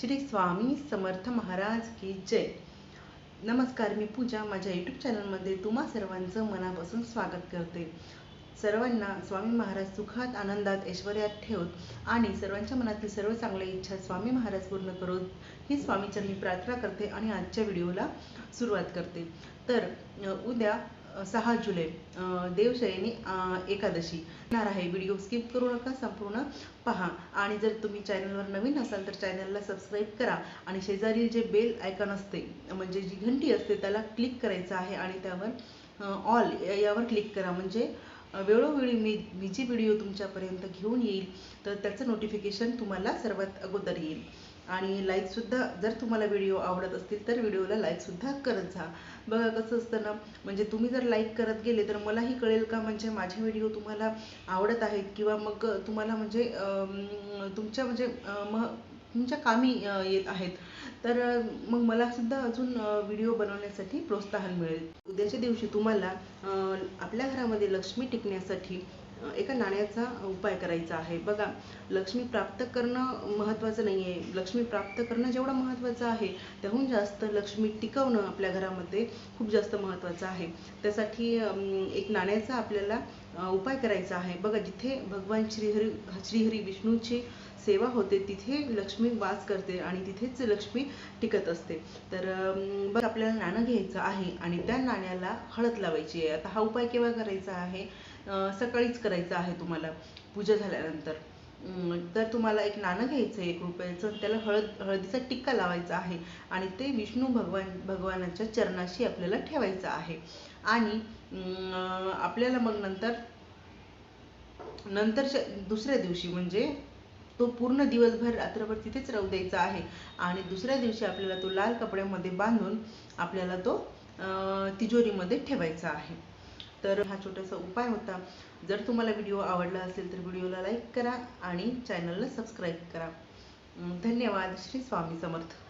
श्री स्वामी समर्थ महाराज की जय. नमस्कार मी पूजा माझ्या यूट्यूब चॅनलमध्ये तुम्हा सर्वांचं मनापासून स्वागत करते. सर्वांना स्वामी महाराज सुखात आनंदात ऐश्वर्यात ठेवत आणि सर्वांच्या मनातील सर्व चांगल्या इच्छा स्वामी महाराज पूर्ण करोत ही स्वामीचरणी प्रार्थना करते आणि आजच्या व्हिडिओला सुरुवात करते. तर उद्या सहा जुलै देवशयनी एकादशी. येणार आहे. व्हिडिओ स्किप करू नका संपूर्ण पहा. आणि जर तुम्ही चॅनलवर नवीन असाल तर चॅनलला सबस्क्राईब करा. आणि शेजारील जे बेल आयकॉन असते म्हणजे जी घंटी असते त्याला क्लिक करायचं आहे आणि त्यावर ऑल यावर क्लिक करा. म्हणजे वेळोवेळी मी मी जी व्हिडिओ तुमच्यापर्यंत घेऊन येईल तर त्याचं नोटिफिकेशन तुम्हाला सर्वात अगोदर येईल. आणि लाईकसुद्धा जर तुम्हाला व्हिडिओ आवडत असतील तर व्हिडिओला लाईकसुद्धा करत जा. बघा कसं असतं ना म्हणजे तुम्ही जर लाईक करत गेले तर मलाही कळेल का म्हणजे माझे व्हिडिओ तुम्हाला आवडत आहेत किंवा मग तुम्हाला म्हणजे तुमच्या म्हणजे अं, म तुमच्या कामी येत आहेत. तर मग मला सुद्धा अजून व्हिडिओ बनवण्यासाठी प्रोत्साहन मिळेल. उद्याच्या दिवशी तुम्हाला आपल्या घरामध्ये लक्ष्मी टिकण्यासाठी एका नाण्याचा उपाय करायचा आहे. बघा लक्ष्मी प्राप्त करणं महत्त्वाचं नाही आहे लक्ष्मी प्राप्त करणं जेवढं महत्त्वाचं आहे त्याहून जास्त लक्ष्मी टिकवणं आपल्या घरामध्ये खूप जास्त महत्त्वाचं आहे. त्यासाठी एक नाण्याचा आपल्याला उपाय करायचा आहे. बघा जिथे भगवान श्रीहरी श्रीहरी विष्णूची सेवा होते तिथे लक्ष्मी वास करते आणि तिथेच लक्ष्मी टिकत असते. तर अं, बघ आपल्याला नाणं घ्यायचं आहे आणि त्या नाण्याला हळद लावायची आहे. आता हा उपाय केव्हा करायचा आहे? सकाळीच करायचं आहे तुम्हाला. पूजा झाल्यानंतर. अं, तर तुम्हाला एक नाणं घ्यायचं आहे एक रुपयाचं त्याला हळद हळदीचा टिक्का लावायचा आहे. आणि ते विष्णू भगवान भगवानाच्या चरणाशी आपल्याला ठेवायचं आहे. आणि अं, आपल्याला मग नंतर नंतरच्या दुसऱ्या दिवशी म्हणजे तो पूर्ण दिवसभर रात्रभर तिथेच राहू द्यायचा आहे. आणि दुसऱ्या दिवशी आपल्याला तो लाल कपड्यामध्ये बांधून आपल्याला तो अं, तिजोरीमध्ये ठेवायचा आहे. तर हा छोटासा उपाय होता. जर तुम्हाला व्हिडिओ आवडला असेल तर व्हिडिओला लाईक करा आणि चॅनलला सबस्क्राईब करा. अं, धन्यवाद. श्री स्वामी समर्थ.